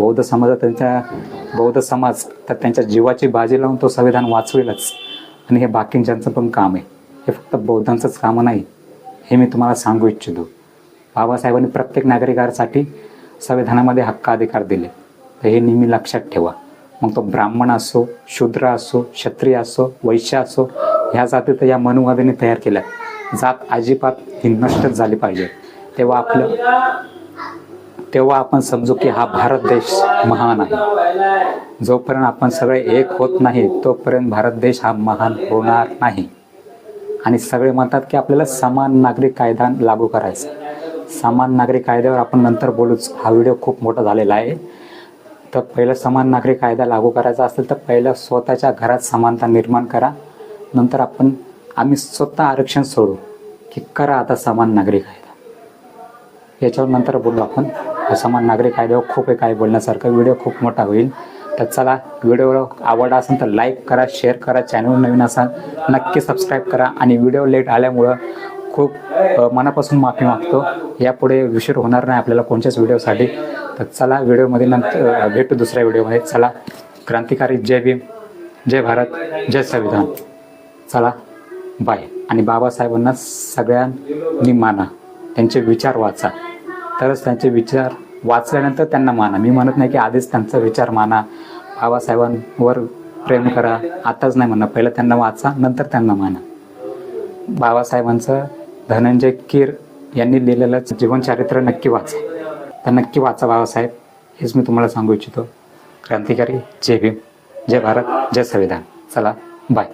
बौद्ध समाजात त्यांच्या बौद्ध समाज तर त्यांच्या जीवाची बाजी लावून तो संविधान वाचवेलच. आणि हे बाकींच्यांचं पण काम आहे. हे फक्त बौद्धांचंच काम नाही हे मी तुम्हाला सांगू इच्छितो. बाबासाहेबांनी प्रत्येक नागरिकासाठी संविधानामध्ये हक्क अधिकार दिले. तर हे नेहमी लक्षात ठेवा. मग तो ब्राह्मण असो शूद्र असो क्षत्रिय असो वैश्य असो ह्या जाती तर या मनुवादाने तयार केल्या. जात अजिबात ही नष्टच झाली पाहिजे. तेव्हा आपलं तेव्हा आपण समजू की हा भारत देश महान आहे. जोपर्यंत आपण सगळे एक होत नाही तोपर्यंत भारत देश हा महान होणार नाही. आणि सगळे म्हणतात की आपल्याला समान नागरिक कायदा लागू करायचा समान नागरिक कायद्यावर आपण नंतर बोलूच. हा व्हिडिओ खूप मोठा झालेला आहे. तर पहिलं समान नागरिक कायदा लागू करायचा असेल तर पहिलं स्वतःच्या घरात समानता निर्माण करा. नंतर आपण आम्ही स्वतः आरक्षण सोडू की करा आता समान नागरिक कायदा. याच्यावर नंतर बोलू आपण. समान नागरिक कायद्यावर हो, खूप आहे काय बोलण्यासारखं. व्हिडिओ खूप मोठा होईल. तर चला व्हिडिओ आवड असेल तर लाईक करा शेअर करा चॅनल नवीन असाल नक्की सबस्क्राईब करा. आणि व्हिडिओ लेट आल्यामुळं खूप मनापासून माफी मागतो. यापुढे उशीर होणार नाही आपल्याला कोणत्याच व्हिडिओसाठी. तर चला व्हिडिओमध्ये नंतर भेटू दुसऱ्या व्हिडिओमध्ये. चला क्रांतिकारी जय भीम जय भारत जय संविधान. चला बाय आणि बाबासाहेबांना सगळ्यांनी माना. त्यांचे विचार वाचा. तरच त्यांचे विचार वाचल्यानंतर त्यांना माना. मी म्हणत नाही की आधीच त्यांचा विचार माना. बाबासाहेबांवर प्रेम करा. आताच नाही म्हणणं पहिलं त्यांना वाचा नंतर त्यांना माना. बाबासाहेबांचं धनंजय कीर यांनी लिहिलेलं जीवनचारित्र नक्की वाचा. तर नक्की वाचा बाबासाहेब. हेच मी तुम्हाला सांगू इच्छितो. क्रांतिकारी. जय भीम. जय भारत. जय संविधान. चला बाय